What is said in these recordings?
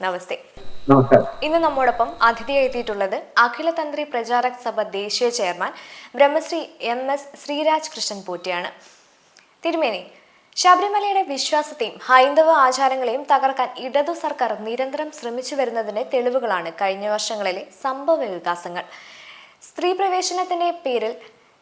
നമസ്തേ. ഇന്ന് നമ്മോടൊപ്പം അതിഥിയായി എത്തിയിട്ടുള്ളത് അഖിലതന്ത്രി പ്രചാരക് സഭ ദേശീയ chairman Brahmashri M S Sreeraj Krishnan പൂറ്റിയാണ്. തിരുമേനി ശബരിമലയുടെ വിശ്വാസത്തെയും ഹൈന്ദവ ആചാരങ്ങളെയും തകർക്കാൻ ഇടതു സർക്കാർ നിരന്തരം ശ്രമിച്ചു വരുന്നതിന്റെ തെളിവുകളാണ് കഴിഞ്ഞ വർഷങ്ങളിലെ സംഭവ വികാസങ്ങൾ സ്ത്രീ പ്രവേശനത്തിന്റെ പേരിൽ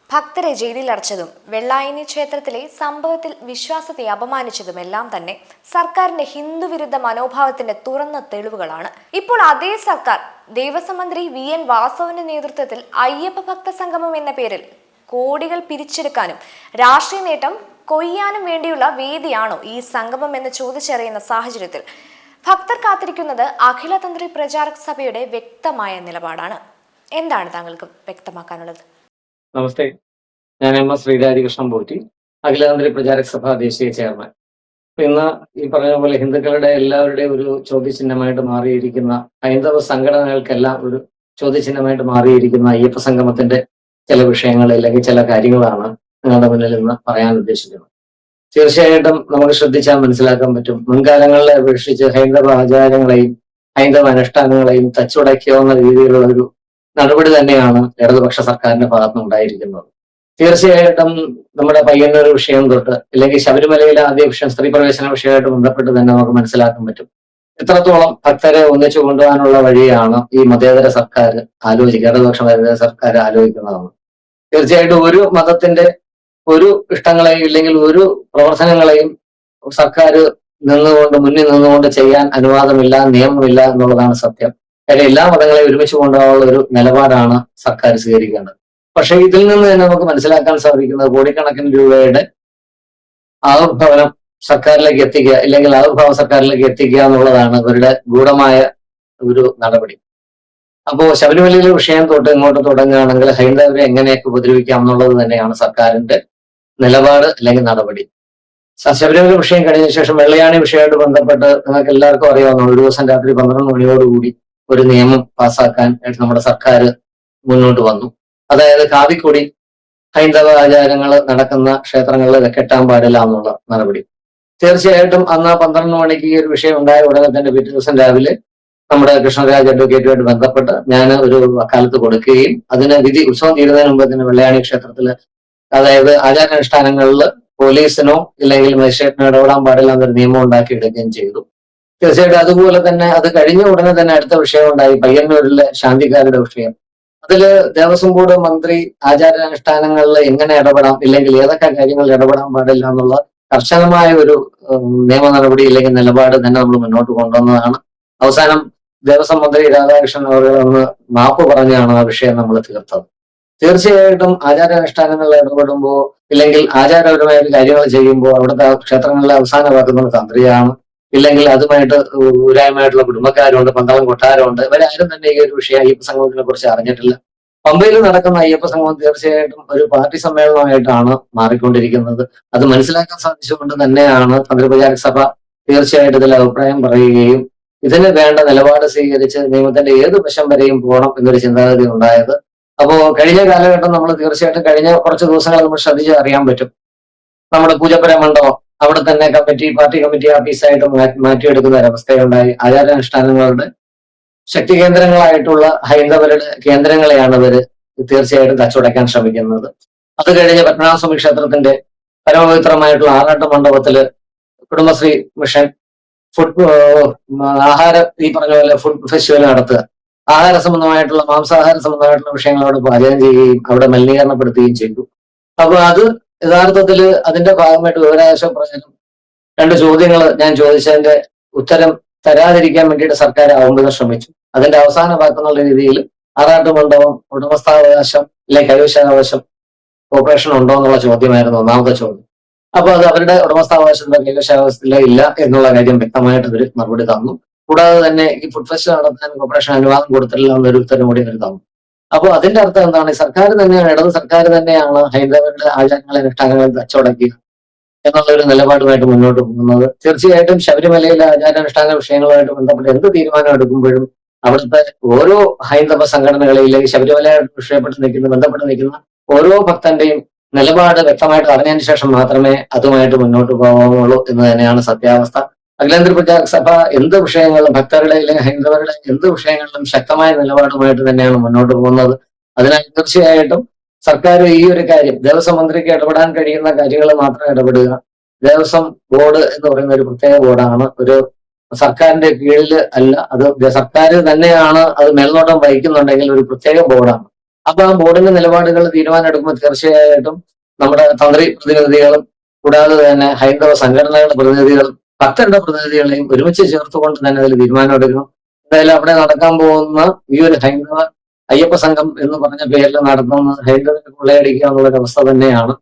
ഭക്തരെ ജയിലിലടച്ചതും വെള്ളായണി ക്ഷേത്രത്തിലെ സംഭവത്തിൽ വിശ്വാസത്തെ അപമാനിച്ചതുമെല്ലാം തന്നെ സർക്കാരിന്റെ ഹിന്ദുവിരുദ്ധ മനോഭാവത്തിന്റെ തുറന്ന തെളിവുകളാണ്. ഇപ്പോൾ അതേ സർക്കാർ ദേവസ്വം മന്ത്രി വി എൻ വാസവന്റെ നേതൃത്വത്തിൽ അയ്യപ്പ ഭക്ത സംഗമം എന്ന പേരിൽ കോടികൾ പിരിച്ചെടുക്കാനും രാഷ്ട്രീയ നേട്ടം കൊയ്യാനും വേണ്ടിയുള്ള വേദിയാണോ ഈ സംഗമം എന്ന് ചോദിച്ചറിയുന്ന സാഹചര്യത്തിൽ ഭക്തർ കാത്തിരിക്കുന്നത് അഖിലതന്ത്രി പ്രചാരക് സഭയുടെ വ്യക്തമായ നിലപാടാണ്. എന്താണ് താങ്കൾക്ക് വ്യക്തമാക്കാനുള്ളത്? നമസ്തേ. ഞാൻ എം എസ് ശ്രീരാജകൃഷ്ണൻ പോറ്റി അഖിലാന്തരി പ്രചാരക സഭ ദേശീയ ചെയർമാൻ. ഇന്ന് ഈ പറഞ്ഞ പോലെ ഹിന്ദുക്കളുടെ എല്ലാവരുടെയും ഒരു ചോദ്യചിഹ്നമായിട്ട് മാറിയിരിക്കുന്ന ഹൈന്ദവ സംഘടനകൾക്കെല്ലാം ഒരു ചോദ്യചിഹ്നമായിട്ട് മാറിയിരിക്കുന്ന അയ്യപ്പ സംഗമത്തിന്റെ ചില വിഷയങ്ങൾ അല്ലെങ്കിൽ ചില കാര്യങ്ങളാണ് നിങ്ങളുടെ മുന്നിൽ ഇന്ന് പറയാൻ ഉദ്ദേശിക്കുന്നത്. തീർച്ചയായിട്ടും നമുക്ക് ശ്രദ്ധിച്ചാൽ മനസ്സിലാക്കാൻ പറ്റും. മുൻകാലങ്ങളെ അപേക്ഷിച്ച് ഹൈന്ദവ ആചാരങ്ങളെയും ഹൈന്ദവ അനുഷ്ഠാനങ്ങളെയും തച്ചുടയ്ക്കാവുന്ന രീതിയിലുള്ള ഒരു നടപടി തന്നെയാണ് ഇടതുപക്ഷ സർക്കാരിന്റെ ഭാഗത്തുനിന്ന് ഉണ്ടായിരിക്കുന്നത് തീർച്ചയായിട്ടും നമ്മുടെ പയ്യന്നൂർ വിഷയം തൊട്ട് അല്ലെങ്കിൽ ശബരിമലയിലെ ആദ്യ വിഷയം സ്ത്രീ പ്രവേശന വിഷയമായിട്ട് ബന്ധപ്പെട്ട് തന്നെ നമുക്ക് മനസ്സിലാക്കാൻ പറ്റും. എത്രത്തോളം ഭക്തരെ ഒന്നിച്ചു കൊണ്ടുപോകാനുള്ള വഴിയാണ് ഈ മതേതര സർക്കാർ ആലോചിക്കുക ഇടതുപക്ഷ മതേതര സർക്കാർ ആലോചിക്കുന്നതാണ്. തീർച്ചയായിട്ടും ഒരു മതത്തിന്റെ ഒരു ഇഷ്ടങ്ങളെയും ഇല്ലെങ്കിൽ ഒരു പ്രവർത്തനങ്ങളെയും സർക്കാർ നിന്നുകൊണ്ട് മുന്നിൽ നിന്നുകൊണ്ട് ചെയ്യാൻ അനുവാദമില്ല നിയമമില്ല എന്നുള്ളതാണ് സത്യം. കാര്യം എല്ലാ മതങ്ങളെയും ഒരുമിച്ച് കൊണ്ടുപോകാനുള്ള ഒരു നിലപാടാണ് സർക്കാർ സ്വീകരിക്കേണ്ടത്. പക്ഷെ ഇതിൽ നിന്ന് തന്നെ നമുക്ക് മനസ്സിലാക്കാൻ സാധിക്കുന്നത് കോടിക്കണക്കിന് രൂപയുടെ ആവിർഭവനം സർക്കാരിലേക്ക് എത്തിക്കുക ഇല്ലെങ്കിൽ ആവിർഭാവം സർക്കാരിലേക്ക് എത്തിക്കുക എന്നുള്ളതാണ് ഇവരുടെ ഗൂഢമായ ഒരു നടപടി. അപ്പോ ശബരിമലയിലെ വിഷയം തൊട്ട് ഇങ്ങോട്ട് തുടങ്ങുകയാണെങ്കിൽ ഹൈന്ദവരെ എങ്ങനെയൊക്കെ ഉപദ്രവിക്കാം എന്നുള്ളത് തന്നെയാണ് സർക്കാരിന്റെ നിലപാട് അല്ലെങ്കിൽ നടപടി. ശബരിമല വിഷയം കഴിഞ്ഞ ശേഷം വെള്ളയാണി വിഷയമായിട്ട് ബന്ധപ്പെട്ട് നിങ്ങൾക്ക് എല്ലാവർക്കും അറിയാവുന്ന ഒരു ദിവസം രാത്രി പന്ത്രണ്ട് മണിയോടുകൂടി ഒരു നിയമം പാസ്സാക്കാൻ നമ്മുടെ സർക്കാർ മുന്നോട്ട് വന്നു. അതായത് കാവിക്കൊടി ഹൈന്ദവ ആചാരങ്ങൾ നടക്കുന്ന ക്ഷേത്രങ്ങളിൽ കെട്ടാൻ എന്നുള്ള നടപടി. തീർച്ചയായിട്ടും അന്ന് പന്ത്രണ്ട് മണിക്ക് ഈ ഒരു വിഷയം ഉണ്ടായ ഉടനെ തന്നെ പിറ്റേ ദിവസം രാവിലെ നമ്മുടെ കൃഷ്ണരാജ് അഡ്വക്കേറ്റുമായിട്ട് ബന്ധപ്പെട്ട് ഞാൻ ഒരു അക്കാലത്ത് കൊടുക്കുകയും അതിന് വിധി ഉത്സവം തീരുന്നതിന് മുമ്പ് തന്നെ വെള്ളയാണി ക്ഷേത്രത്തിൽ അതായത് ആചാരാനുഷ്ഠാനങ്ങളിൽ പോലീസിനോ ഇല്ലെങ്കിൽ മജിസ്ട്രേറ്റിനോ ഇടപെടാൻ പാടില്ല എന്നൊരു നിയമം ഉണ്ടാക്കിയെടുക്കുകയും ചെയ്തു. തീർച്ചയായിട്ടും അതുപോലെ തന്നെ അത് കഴിഞ്ഞ ഉടനെ തന്നെ അടുത്ത വിഷയം ഉണ്ടായി പയ്യന്നൂരിലെ ശാന്തിക്കാരുടെ വിഷയം. അതിൽ ദേവസ്വം ബോർഡ് മന്ത്രി ആചാരാനുഷ്ഠാനങ്ങളിൽ എങ്ങനെ ഇടപെടാം ഇല്ലെങ്കിൽ ഏതൊക്കെ കാര്യങ്ങളിൽ ഇടപെടാൻ പാടില്ല എന്നുള്ള കർശനമായ ഒരു നിയമ നടപടി ഇല്ലെങ്കിൽ നിലപാട് തന്നെ നമ്മൾ മുന്നോട്ട് കൊണ്ടുവന്നതാണ്. അവസാനം ദേവസ്വം മന്ത്രി രാധാകൃഷ്ണൻ അവർ ഒന്ന് മാപ്പ് പറഞ്ഞാണ് ആ വിഷയം നമ്മൾ തീർത്തത്. തീർച്ചയായിട്ടും ആചാരാനുഷ്ഠാനങ്ങളിൽ ഇടപെടുമ്പോൾ ഇല്ലെങ്കിൽ ആചാരപരമായ കാര്യങ്ങൾ ചെയ്യുമ്പോൾ അവിടുത്തെ ക്ഷേത്രങ്ങളിലെ അവസാനമാക്കുന്നത് തന്ത്രിയാണ്. ഇല്ലെങ്കിൽ അതുമായിട്ട് ഊരായ്മയായിട്ടുള്ള കുടുംബക്കാരുണ്ട് പന്തളം കൊട്ടാരമുണ്ട്. ഇവരാരും തന്നെ ഈ ഒരു വിഷയം അയ്യപ്പ സംഗമത്തിനെ കുറിച്ച് അറിഞ്ഞിട്ടില്ല. പമ്പയിൽ നടക്കുന്ന അയ്യപ്പ സംഗമം തീർച്ചയായിട്ടും ഒരു പാർട്ടി സമ്മേളനമായിട്ടാണ് മാറിക്കൊണ്ടിരിക്കുന്നത്. അത് മനസ്സിലാക്കാൻ സാധിച്ചുകൊണ്ട് തന്നെയാണ് തന്ത്രപ്രചാരക സഭ തീർച്ചയായിട്ടും ഇതിൽ അഭിപ്രായം പറയുകയും ഇതിന് വേണ്ട നിലപാട് സ്വീകരിച്ച് നിയമത്തിന്റെ ഏത് വശം വരെയും പോകണം എന്നൊരു ചിന്താഗതി ഉണ്ടായത്. അപ്പോ കഴിഞ്ഞ കാലഘട്ടം നമ്മൾ തീർച്ചയായിട്ടും കഴിഞ്ഞ കുറച്ച് ദിവസങ്ങൾ നമ്മൾ ശ്രദ്ധിച്ച് അറിയാൻ പറ്റും. നമ്മുടെ പൂജപ്പുര മണ്ഡപം അവിടെ തന്നെ കമ്മിറ്റി പാർട്ടി കമ്മിറ്റി ഓഫീസായിട്ട് മാറ്റി മാറ്റിയെടുക്കുന്ന ഒരവസ്ഥയുണ്ടായി ആചാരാനുഷ്ഠാനങ്ങളുടെ ശക്തി കേന്ദ്രങ്ങളായിട്ടുള്ള ഹൈന്ദവരുടെ കേന്ദ്രങ്ങളെയാണ് അവർ തീർച്ചയായിട്ടും കച്ചുടയ്ക്കാൻ ശ്രമിക്കുന്നത്. അത് കഴിഞ്ഞ് പത്മനാഭസ്വാമി ക്ഷേത്രത്തിന്റെ പരമപവിത്രമായിട്ടുള്ള ആറാട്ട് മണ്ഡപത്തിൽ കുടുംബശ്രീ മിഷൻ ഫുഡ് ആഹാര ഈ പറഞ്ഞ പോലെ ഫുഡ് ഫെസ്റ്റിവൽ നടത്തുക. ആഹാര സംബന്ധമായിട്ടുള്ള മാംസാഹാര സംബന്ധമായിട്ടുള്ള വിഷയങ്ങൾ അവിടെ പാചകം ചെയ്യുകയും അവിടെ മലിനീകരണപ്പെടുത്തുകയും ചെയ്തു. അപ്പൊ അത് യഥാർത്ഥത്തിൽ അതിന്റെ ഭാഗമായിട്ട് വിവരാവകാശ പ്രചരണം രണ്ട് ചോദ്യങ്ങൾ ഞാൻ ചോദിച്ചതിന്റെ ഉത്തരം തരാതിരിക്കാൻ വേണ്ടിയിട്ട് സർക്കാർ ആവുമ്പോൾ ശ്രമിച്ചു. അതിന്റെ അവസാന വാക്കെന്നുള്ള രീതിയിൽ ആറാട്ട് മണ്ഡപം ഉടമസ്ഥാവകാശം അല്ലെ കൈവശാവകാശം കോർപ്പറേഷൻ ഉണ്ടോ എന്നുള്ള ചോദ്യമായിരുന്നു ഒന്നാമത്തെ ചോദ്യം. അപ്പൊ അത് അവരുടെ ഉടമസ്ഥാവകാശത്തിലോ കൈവശാവകാശത്തിലോ ഇല്ല എന്നുള്ള കാര്യം വ്യക്തമായിട്ട് ഇവർ മറുപടി തന്നു. കൂടാതെ തന്നെ ഈ ഫുഡ് ഫെസ്റ്റ് നടത്താൻ കോർപ്പറേഷൻ അനുവാദം കൊടുത്തിട്ടില്ല എന്നൊരു ഉത്തരം കൂടി അവർ തന്നു. അപ്പോൾ അതിന്റെ അർത്ഥം എന്താണ്? സർക്കാർ തന്നെയാണ് ഇടത് സർക്കാർ തന്നെയാണ് ഹൈദരാബാദിലെ ആചാരങ്ങളെ അനുഷ്ഠാനങ്ങളെ കച്ചവടക്കുക എന്നുള്ള ഒരു നിലപാടുമായിട്ട് മുന്നോട്ട് പോകുന്നത്. തീർച്ചയായിട്ടും ശബരിമലയിലെ ആചാരാനുഷ്ഠാന വിഷയങ്ങളുമായിട്ട് ബന്ധപ്പെട്ട് എന്ത് തീരുമാനം എടുക്കുമ്പോഴും അവിടുത്തെ ഓരോ ഹൈന്ദവ സംഘടനകളെ ഇല്ലെങ്കിൽ ശബരിമല വിഷയപ്പെട്ട് നിൽക്കുന്ന ബന്ധപ്പെട്ട് നിൽക്കുന്ന ഓരോ ഭക്തന്റെയും നിലപാട് വ്യക്തമായിട്ട് അറിഞ്ഞതിന് ശേഷം മാത്രമേ അതുമായിട്ട് മുന്നോട്ട് പോകാവുള്ളൂ എന്ന് തന്നെയാണ് സത്യാവസ്ഥ. അഖിലേന്ത്യ സഭ എന്ത് വിഷയങ്ങളിലും ഭക്തരുടെ അല്ലെങ്കിൽ ഹൈന്ദവരുടെ എന്ത് വിഷയങ്ങളിലും ശക്തമായ നിലപാടുമായിട്ട് തന്നെയാണ് മുന്നോട്ട് പോകുന്നത്. അതിനാൽ തീർച്ചയായിട്ടും സർക്കാർ ഈ ഒരു കാര്യം ദേവസ്വം മന്ത്രിക്ക് ഇടപെടാൻ കഴിയുന്ന കാര്യങ്ങൾ മാത്രം ഇടപെടുക. ദേവസ്വം ബോർഡ് എന്ന് പറയുന്ന ഒരു പ്രത്യേക ബോർഡാണ്. ഒരു സർക്കാരിന്റെ കീഴിൽ അല്ല അത് സർക്കാർ തന്നെയാണ് അത് മേൽനോട്ടം വഹിക്കുന്നുണ്ടെങ്കിൽ ഒരു പ്രത്യേക ബോർഡാണ്. അപ്പൊ ആ ബോർഡിന്റെ നിലപാടുകൾ തീരുമാനം എടുക്കുമ്പോൾ തീർച്ചയായിട്ടും നമ്മുടെ തന്ത്രി പ്രതിനിധികളും കൂടാതെ തന്നെ ഹൈന്ദവ സംഘടനകളുടെ പ്രതിനിധികളും ഭക്തരുടെ പ്രതിനിധികളെയും ഒരുമിച്ച് ചേർത്തുകൊണ്ട് തന്നെ അതിൽ തീരുമാനമെടുക്കണം എന്തായാലും അവിടെ നടക്കാൻ പോകുന്ന ഈ ഒരു ഹൈന്ദവ അയ്യപ്പ സംഘം എന്ന് പറഞ്ഞ പേരിൽ നടത്തുന്ന ഹൈന്ദവരെ കൊള്ളയടിക്കുക എന്നുള്ള ഒരു അവസ്ഥ തന്നെയാണ്.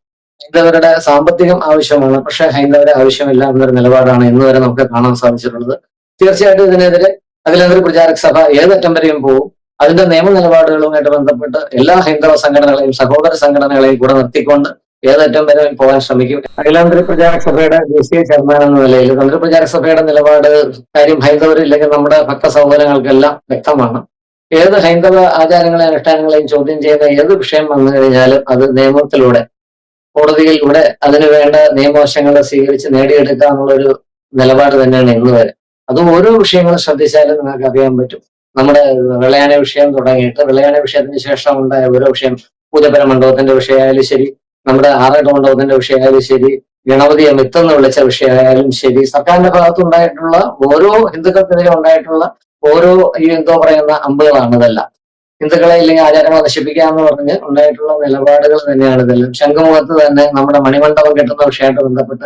ഹൈന്ദവരുടെ സാമ്പത്തികം ആവശ്യമാണ്. പക്ഷെ ഹൈന്ദവരെ ആവശ്യമില്ല എന്നൊരു നിലപാടാണ് ഇന്ന് വരെ നമുക്ക് കാണാൻ സാധിച്ചിട്ടുള്ളത്. തീർച്ചയായിട്ടും ഇതിനെതിരെ അഖിലേന്ത്യ പ്രചാരക സഭ ഏതറ്റം വരെയും പോകും. അതിന്റെ നിയമ നിലപാടുകളുമായിട്ട് ബന്ധപ്പെട്ട് എല്ലാ ഹൈന്ദവ സംഘടനകളെയും സഹോദര സംഘടനകളെയും കൂടെ നിർത്തിക്കൊണ്ട് ഏതറ്റം വരെ പോകാൻ ശ്രമിക്കും. അഖിലാന്തര പ്രചാരക സഭയുടെ ദേശീയ ചെയർമാൻ എന്ന നിലയിൽ തന്ത്ര പ്രചാരക സഭയുടെ നിലപാട് കാര്യം ഹൈന്ദവരില്ലെങ്കിൽ നമ്മുടെ ഭക്ത സഹോദരങ്ങൾക്കെല്ലാം വ്യക്തമാണ്. ഏത് ഹൈന്ദവ ആചാരങ്ങളെയും അനുഷ്ഠാനങ്ങളെയും ചോദ്യം ചെയ്യുന്ന ഏത് വിഷയം വന്നു കഴിഞ്ഞാലും അത് നിയമത്തിലൂടെ കോടതിയിലൂടെ അതിനു വേണ്ട നിയമവശങ്ങൾ സ്വീകരിച്ച് നേടിയെടുക്കുക എന്നുള്ളൊരു നിലപാട് തന്നെയാണ് ഇന്ന് വരെ. അത് ഓരോ വിഷയങ്ങളും ശ്രദ്ധിച്ചാലും നിങ്ങൾക്ക് അറിയാൻ പറ്റും. നമ്മുടെ വിളയാന വിഷയം തുടങ്ങിയിട്ട് വിളയാന വിഷയത്തിന് ശേഷം ഉണ്ടായ ഓരോ വിഷയം പൂജപര മണ്ഡപത്തിന്റെ വിഷയമായാലും ശരി നമ്മുടെ ആറാട്ട് മണ്ഡപത്തിന്റെ വിഷയമായാലും ശരി ഗണപതിയെ മിത്തെന്ന് വിളിച്ച വിഷയമായാലും ശരി സർക്കാരിന്റെ ഭാഗത്തുണ്ടായിട്ടുള്ള ഓരോ ഹിന്ദുക്കൾക്കെതിരെ ഉണ്ടായിട്ടുള്ള ഓരോ ഈ എന്തോ പറയുന്ന അമ്പുകളാണ് ഇതെല്ലാം. ഹിന്ദുക്കളെ ഇല്ലെങ്കിൽ ആചാരങ്ങളെ നശിപ്പിക്കാന്ന് പറഞ്ഞ് ഉണ്ടായിട്ടുള്ള നിലപാടുകൾ തന്നെയാണ് ഇതെല്ലാം. ശംഖുമുഖത്ത് തന്നെ നമ്മുടെ മണിമണ്ഡപം കെട്ടുന്ന വിഷയമായിട്ട് ബന്ധപ്പെട്ട്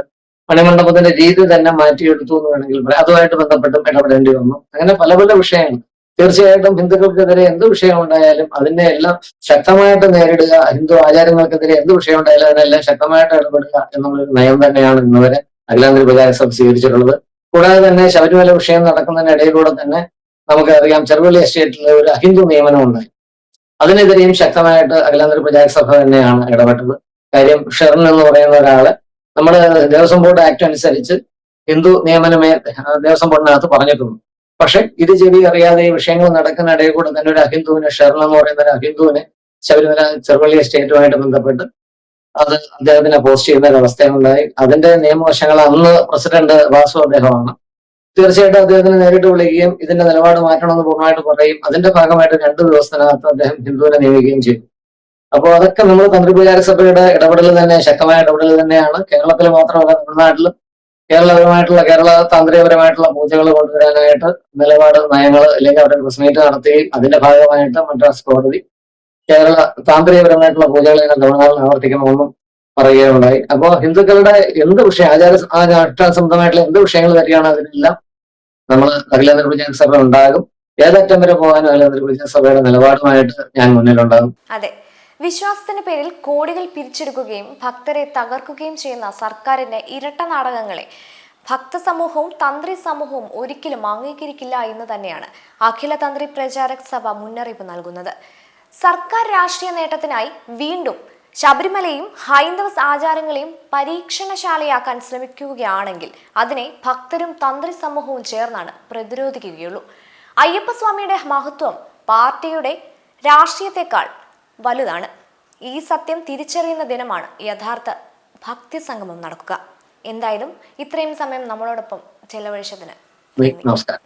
മണിമണ്ഡപത്തിന്റെ രീതി തന്നെ മാറ്റിയെടുത്തു എന്ന് വേണമെങ്കിൽ പറയാം. അതുമായിട്ട് ബന്ധപ്പെട്ടും ഇടപെടേണ്ടി വന്നു. അങ്ങനെ പല പല വിഷയങ്ങൾ. തീർച്ചയായിട്ടും ഹിന്ദുക്കൾക്കെതിരെ എന്ത് വിഷയമുണ്ടായാലും അതിനെ എല്ലാം ശക്തമായിട്ട് നേരിടുക ഹിന്ദു ആചാരങ്ങൾക്കെതിരെ എന്ത് വിഷയമുണ്ടായാലും അതിനെല്ലാം ശക്തമായിട്ട് ഇടപെടുക എന്നുള്ളൊരു നയം തന്നെയാണ് ഇന്നുവരെ അഖിലാന്തര സഭ സ്വീകരിച്ചിട്ടുള്ളത്. കൂടാതെ തന്നെ ശബരിമല വിഷയം നടക്കുന്നതിനിടയിലൂടെ തന്നെ നമുക്കറിയാം ചെറുവള്ളി എസ്റ്റേറ്റിലെ ഒരു അഹിന്ദു നിയമനം ഉണ്ടായി അതിനെതിരെയും ശക്തമായിട്ട് അഖിലാന്തര പ്രജാസഭ സഭ തന്നെയാണ് ഇടപെട്ടത്. കാര്യം ഷെറൻ എന്ന് പറയുന്ന ഒരാൾ നമ്മുടെ ദേവസ്വം ബോർഡ് ആക്ട് അനുസരിച്ച് ഹിന്ദു നിയമനമേ ദേവസ്വം ബോർഡിനകത്ത് പറഞ്ഞിട്ടുണ്ട്. പക്ഷെ ഇത് ചെവി അറിയാതെ ഈ വിഷയങ്ങൾ നടക്കുന്ന ഇടയിൽ കൂടെ തന്നെ ഒരു അഹിന്ദുവിനെ ഷെർണ എന്ന് പറയുന്ന ഒരു അഹിന്ദുവിനെ ശബരിമല ചെറുവള്ളി എസ്റ്റേറ്റുമായിട്ട് ബന്ധപ്പെട്ട് അത് അദ്ദേഹത്തിനെ പോസ്റ്റ് ചെയ്യുന്ന ഒരു അവസ്ഥയുണ്ടായി. അതിന്റെ നിയമവശങ്ങൾ അന്ന് പ്രസിഡന്റ് വാസു അദ്ദേഹമാണ്. തീർച്ചയായിട്ടും അദ്ദേഹത്തിന് നേരിട്ട് വിളിക്കുകയും ഇതിന്റെ നിലപാട് മാറ്റണമെന്ന് പൂർണമായിട്ട് പറയും. അതിന്റെ ഭാഗമായിട്ട് രണ്ടു ദിവസത്തിനകത്ത് അദ്ദേഹം ഹിന്ദുവിനെ നിയമിക്കുകയും ചെയ്തു. അപ്പോൾ അതൊക്കെ നമ്മൾ തന്ത്രി സഭയുടെ ഇടപെടൽ തന്നെ ശക്തമായ ഇടപെടൽ തന്നെയാണ്. കേരളത്തിൽ മാത്രമല്ല തമിഴ്നാട്ടിലും കേരളപരമായിട്ടുള്ള കേരള താന്ത്രികപരമായിട്ടുള്ള പൂജകൾ കൊണ്ടുവരാനായിട്ട് നിലപാട് നയങ്ങൾ അല്ലെങ്കിൽ അവരുടെ പ്രസ് മീറ്റ് നടത്തുകയും അതിന്റെ ഭാഗമായിട്ട് മദ്രാസ് കോടതി കേരള താന്ത്രികപരമായിട്ടുള്ള പൂജകൾ ഇങ്ങനെ തമിഴ്നാട്ടിൽ ആവർത്തിക്കണമെന്നും പറയുകയുണ്ടായി. അപ്പോൾ ഹിന്ദുക്കളുടെ എന്ത് വിഷയം ആചാര ആചാരസംബന്ധമായിട്ടുള്ള എന്ത് വിഷയങ്ങൾ വരികയാണ് അതിനെല്ലാം നമ്മൾ അഖിലേന്ദ്ര പ്രചാര സഭ ഉണ്ടാകും. ഏതറ്റം വരെ പോകാനും അഖിലേന്ദ്ര പ്രചാര സഭയുടെ നിലപാടുമായിട്ട് ഞാൻ മുന്നിലുണ്ടാകും. അതെ. വിശ്വാസത്തിന്റെ പേരിൽ കോടികൾ പിരിച്ചെടുക്കുകയും ഭക്തരെ തകർക്കുകയും ചെയ്യുന്ന സർക്കാരിന്റെ ഇരട്ട നാടകങ്ങളെ ഭക്തസമൂഹവും തന്ത്രി സമൂഹവും ഒരിക്കലും അംഗീകരിക്കില്ല എന്ന് തന്നെയാണ് അഖില തന്ത്രി പ്രചാരക് സഭ മുന്നറിയിപ്പ് നൽകുന്നത്. സർക്കാർ രാഷ്ട്രീയ നേട്ടത്തിനായി വീണ്ടും ശബരിമലയും ഹൈന്ദവ ആചാരങ്ങളെയും പരീക്ഷണശാലയാക്കാൻ ശ്രമിക്കുകയാണെങ്കിൽ അതിനെ ഭക്തരും തന്ത്രി സമൂഹവും ചേർന്നാണ് പ്രതിരോധിക്കുകയുള്ളൂ. അയ്യപ്പസ്വാമിയുടെ മഹത്വം പാർട്ടിയുടെ രാഷ്ട്രീയത്തെക്കാൾ വലുതാണ്. ഈ സത്യം തിരിച്ചറിയുന്ന ദിനമാണ് യഥാർത്ഥ ഭക്തി സംഗമം നടക്കുക. എന്തായാലും ഇത്രയും സമയം നമ്മളോടൊപ്പം ചെലവഴിച്ചതിന് നമസ്കാരം.